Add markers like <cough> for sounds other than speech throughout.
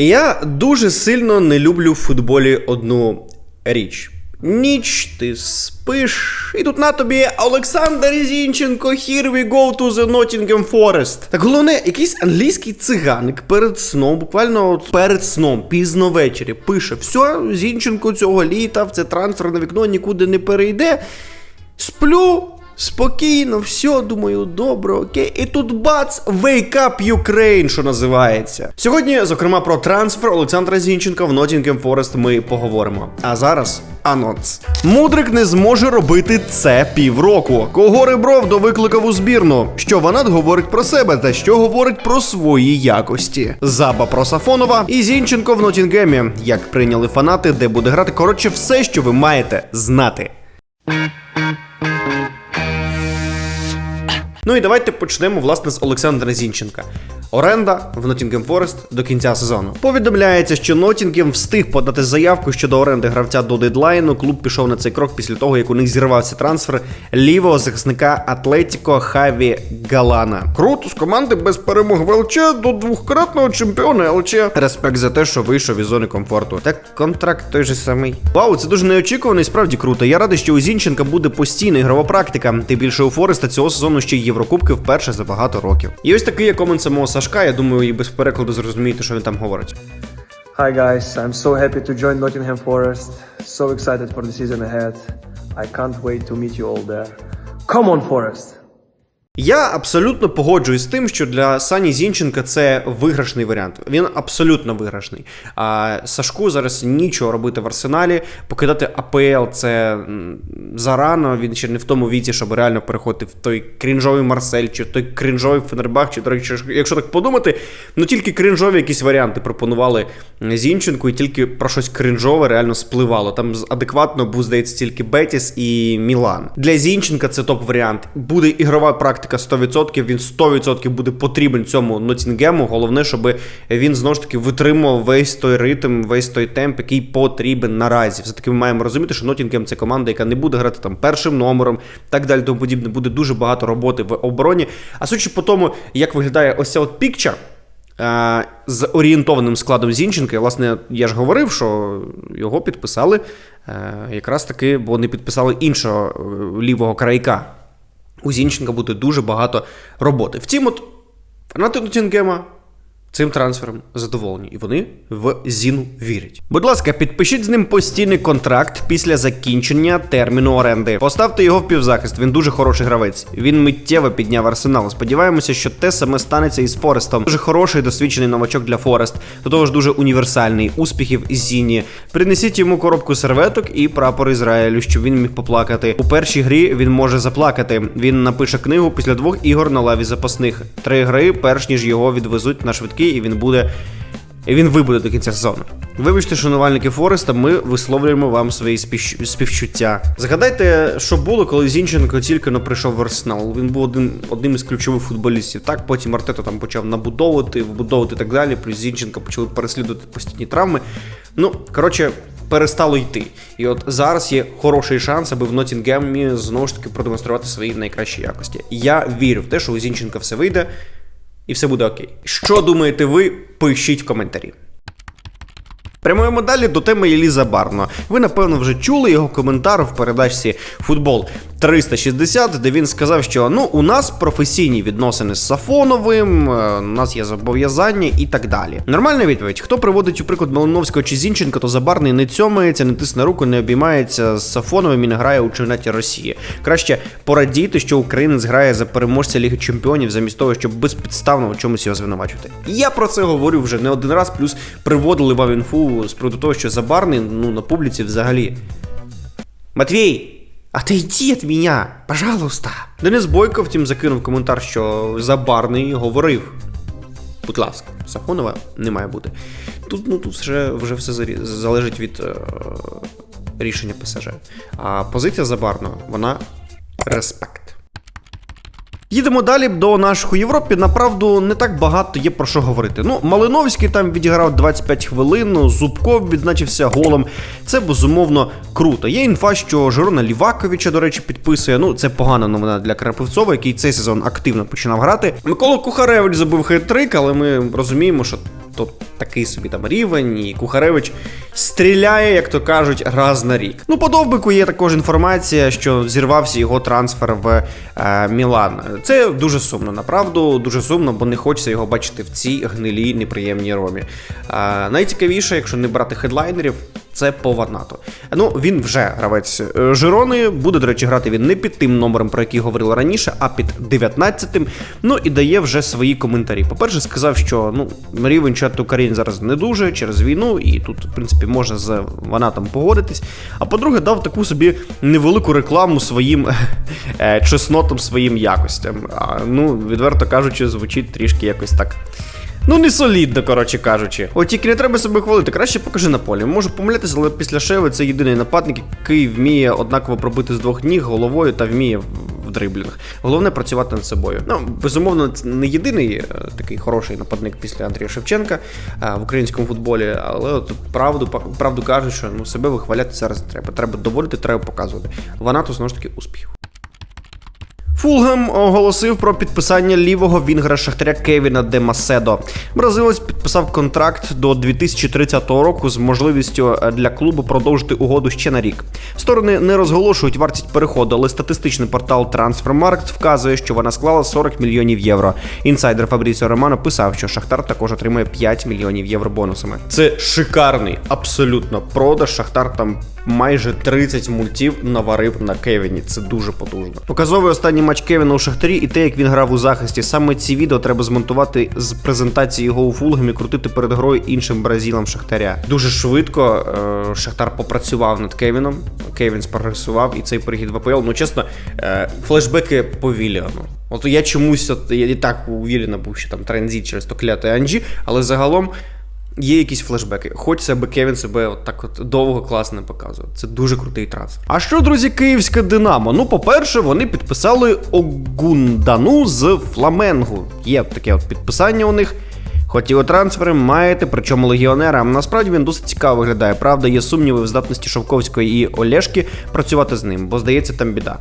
Я дуже сильно не люблю в футболі одну річ. Ніч, ти спиш, і тут на тобі Олександр Зінченко, here we go to the Nottingham Forest. Так головне, якийсь англійський циганик перед сном, буквально от перед сном, пізно ввечері, пише: все, Зінченко цього літа, в це трансферне вікно нікуди не перейде. Сплю. Спокійно, все, думаю, добре, окей. І тут бац, wake up Ukraine, що називається. Сьогодні, зокрема, про трансфер Олександра Зінченка в Nottingham Forest ми поговоримо. А зараз анонс. Мудрик не зможе робити це півроку. Кого Ребров довикликав у збірну? Що Ванат говорить про себе та що говорить про свої якості. Заба про Сафонова і Зінченко в Нотінгемі. Як прийняли фанати, де буде грати. Коротше, все, що ви маєте знати. Ну і давайте почнемо власне з Олександра Зінченка. Оренда в Nottingham Forest до кінця сезону. Повідомляється, що Nottingham встиг подати заявку щодо оренди гравця до дедлайну. Клуб пішов на цей крок після того, як у них зірвався трансфер лівого захисника Атлетіко Хаві Галана. Круто з команди без перемог в ЛЧ до двохкратного чемпіона ЛЧ. Респект за те, що вийшов із зони комфорту. Так контракт той же самий. Вау, це дуже неочікувано і справді круто. Я радий, що у Зінченка буде постійна ігрова практика. Тим більше у Фореста цього сезону ще й Єврокубки вперше за багато років. І ось такий є комент самого Сашка. Я думаю, і без перекладу зрозумієте, що він там говорить. Hi guys, I'm so happy to join Nottingham Forest. So excited for the season ahead. I can't wait to meet you all there. Come on, Forest! Я абсолютно погоджуюсь з тим, що для Сані Зінченка це виграшний варіант. Він абсолютно виграшний. А Сашку зараз нічого робити в арсеналі. Покидати АПЛ це зарано. Він ще не в тому віці, щоб реально переходити в той крінжовий Марсель, чи в той крінжовий Фенербах, чи до речі, якщо так подумати, ну тільки крінжові якісь варіанти пропонували Зінченку, і тільки про щось крінжове реально спливало. Там адекватно був, здається, тільки Бетіс і Мілан. Для Зінченка це топ-варіант. Буде ігрова практика 100%, він 100% буде потрібен цьому Нотінгему. Головне, щоб він знову ж таки витримував весь той ритм, весь той темп, який потрібен наразі. Все-таки ми маємо розуміти, що Нотінгем це команда, яка не буде грати там першим номером, так далі, тому подібне. Буде дуже багато роботи в обороні. А судячи по тому, як виглядає ось ця от пікча. Е, з орієнтованим складом Зінченка. Власне, я ж говорив, що його підписали е, якраз таки, бо не підписали іншого е, лівого крайка. У Зінченка буде дуже багато роботи. Втім, от фанати Нотінгема цим трансфером задоволені, і вони в Зіну вірять. Будь ласка, підпишіть з ним постійний контракт після закінчення терміну оренди. Поставте його в півзахист. Він дуже хороший гравець. Він миттєво підняв арсенал. Сподіваємося, що те саме станеться із Форестом. Дуже хороший досвідчений новачок для Форест. До того ж дуже універсальний. Успіхів Зіні. Принесіть йому коробку серветок і прапор Ізраїлю, щоб він міг поплакати. У першій грі він може заплакати. Він напише книгу після двох ігор на лаві запасних. Три гри, перш ніж його відвезуть на і він буде. І він вибуде до кінця сезону. Вибачте, шанувальники Фореста, ми висловлюємо вам свої співч- співчуття. Згадайте, що було, коли Зінченко тільки но прийшов в Арсенал. Він був один, одним із ключових футболістів. Так, потім Артета там почав набудовувати, вбудовувати і так далі. Плюс Зінченка почали переслідувати постійні травми. Ну, коротше, перестало йти. І от зараз є хороший шанс, аби в Нотінгемі знову ж таки продемонструвати свої найкращі якості. Я вірю в те, що у Зінченка все вийде і все буде окей. Що думаєте ви? Пишіть в коментарі. Прямуємо далі до теми Еліза Барно. Ви, напевно, вже чули його коментар в передачці Футбол 360, де він сказав, що ну у нас професійні відносини з Сафоновим, е, у нас є зобов'язання і так далі. Нормальна відповідь. Хто приводить у приклад Малиновського чи Зінченка, то Забарний не цьомається, не тисне руку, не обіймається з Сафоновим і не грає у чемпіонаті Росії. Краще порадійте, що українець грає за переможця Ліги Чемпіонів, замість того, щоб безпідставно у чомусь його звинувачувати. Я про це говорю вже не один раз, плюс приводили вам інфу з приводу того, що Забарний ну на публіці взагалі. Матвій! Отойди від мене, пожалуйста. Денис Бойко, втім, закинув коментар, що Забарний говорив. Будь ласка, Сафонова не має бути. Тут, ну, тут вже, вже все залежить від е, рішення ПСЖ. А позиція Забарного, вона респект. Їдемо далі до наших у Європі. Направду не так багато є про що говорити. Ну, Малиновський там відіграв 25 хвилин, Зубков відзначився голом. Це безумовно круто. Є інфа, що Жирона Ліваковича, до речі, підписує. Ну, це погана новина для Крапивцова, який цей сезон активно починав грати. Микола Кухаревич забив хет-трик, але ми розуміємо, що то такий собі там рівень, і Кухаревич стріляє, як то кажуть, раз на рік. Ну, по довбику є також інформація, що зірвався його трансфер в е, Мілан. Це дуже сумно, направду, дуже сумно, бо не хочеться його бачити в цій гнилій неприємній ромі. Е, найцікавіше, якщо не брати хедлайнерів, це по Ванату. Ну, він вже гравець е, Жирони. Буде, до речі, грати він не під тим номером, про який говорили раніше, а під 19-тим. Ну і дає вже свої коментарі. По-перше, сказав, що ну, рівень чату Карін зараз не дуже через війну, і тут, в принципі, можна з Ванатом погодитись. А по-друге, дав таку собі невелику рекламу своїм е, чеснотам, своїм якостям. А, ну, відверто кажучи, звучить трішки якось так. Ну, не солідно, коротше кажучи. От тільки не треба себе хвалити, краще покажи на полі. Можу помилятися, але після Шеви це єдиний нападник, який вміє однаково пробити з двох ніг головою та вміє в- дриблінг. Головне працювати над собою. Ну, безумовно, це не єдиний е, такий хороший нападник після Андрія Шевченка е, в українському футболі, але от правду, правду кажуть, що ну, себе вихваляти зараз не треба. Треба доводити, треба показувати. Ванату знову ж таки успіх. Фулгем оголосив про підписання лівого вінгера Шахтаря Кевіна Де Маседо. Бразилець підписав контракт до 2030 року з можливістю е, для клубу продовжити угоду ще на рік. Сторони не розголошують вартість переходу, але статистичний портал Transfermarkt вказує, що вона склала 40 мільйонів євро. Інсайдер Фабріціо Романо писав, що Шахтар також отримує 5 мільйонів євро бонусами. Це шикарний, абсолютно продаж. Шахтар там майже 30 мультів наварив на Кевіні. Це дуже потужно. Показовий останній матч Кевіна у Шахтарі і те, як він грав у захисті. Саме ці відео треба змонтувати з презентації його у Фулгем і крутити перед грою іншим бразилам Шахтаря. Дуже швидко е, Шахтар попрацював над Кевіном. Кевін спрогресував і цей перехід в АПЛ. Ну чесно, е, флешбеки по Віліану. От я чомусь от, я і так у Віліна був ще там транзит через то клятий Анджі, але загалом. Є якісь флешбеки. Хочеться, аби Кевін себе от так от довго класно показував. Це дуже крутий трансфер. А що, друзі, київське Динамо? Ну, по-перше, вони підписали Огундану з Фламенгу. Є таке от підписання у них. Хоч його трансфери маєте, причому легіонера. Насправді він досить цікаво виглядає. Правда, є сумніви в здатності Шовковської і Олешки працювати з ним, бо здається, там біда.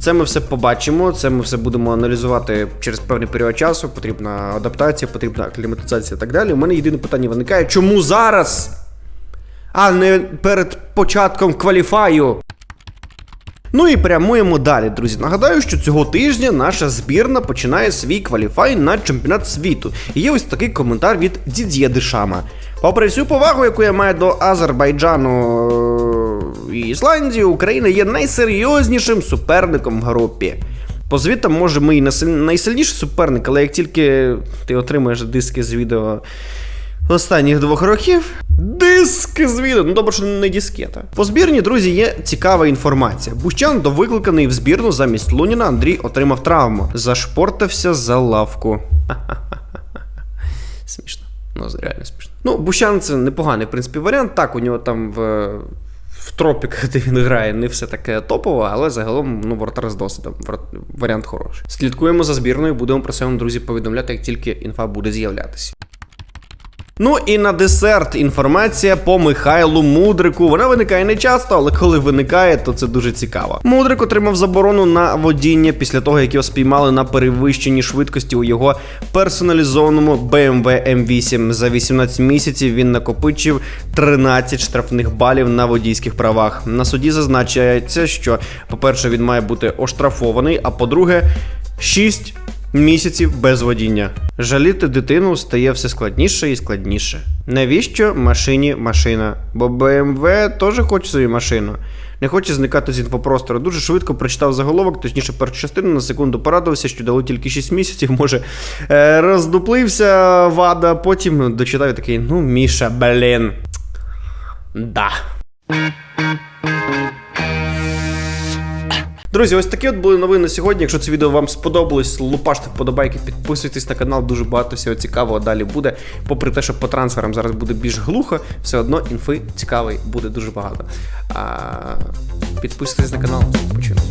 Це ми все побачимо, це ми все будемо аналізувати через певний період часу. Потрібна адаптація, потрібна акліматизація і так далі. У мене єдине питання виникає: чому зараз? А не перед початком кваліфаю. Ну і прямуємо далі, друзі. Нагадаю, що цього тижня наша збірна починає свій кваліфай на чемпіонат світу. І є ось такий коментар від Дід'є Дешама. Попри всю повагу, яку я маю до Азербайджану і Ісландії, Україна є найсерйознішим суперником в групі. По звітам, може, ми і найсильніший суперник, але як тільки ти отримаєш диски з відео останніх двох років. Диски з відео. Ну добре, що не дискета. По збірні, друзі, є цікава інформація. Бущан, довикликаний в збірну замість Луніна, Андрій отримав травму. Зашпортався за лавку. <laughs> Смішно. Ну, реально смішно. Ну, Бущан це непоганий, в принципі, варіант. Так, у нього там в. В тропіках, <laughs> де він грає, не все таке топово, але загалом ну, воротар з досвідом. Вар- Варіант хороший. Слідкуємо за збірною, будемо про це друзі, повідомляти, як тільки інфа буде з'являтися. Ну і на десерт інформація по Михайлу Мудрику. Вона виникає не часто, але коли виникає, то це дуже цікаво. Мудрик отримав заборону на водіння після того, як його спіймали на перевищенні швидкості у його персоналізованому BMW M8. За 18 місяців він накопичив 13 штрафних балів на водійських правах. На суді зазначається, що, по-перше, він має бути оштрафований, а по-друге, 6 місяців без водіння. Жаліти дитину стає все складніше і складніше. Навіщо машині машина? Бо BMW теж хоче свою машину. Не хоче зникати з інфопростору. Дуже швидко прочитав заголовок, точніше першу частину, на секунду порадувався, що дало тільки 6 місяців, може е, роздуплився вада, потім дочитав і такий, ну, Міша, блін. Да. Друзі, ось такі от були новини сьогодні. Якщо це відео вам сподобалось, лупаште вподобайки, підписуйтесь на канал, дуже багато всього цікавого далі буде. Попри те, що по трансферам зараз буде більш глухо, все одно інфи цікавий буде дуже багато. А, підписуйтесь на канал, почуємо.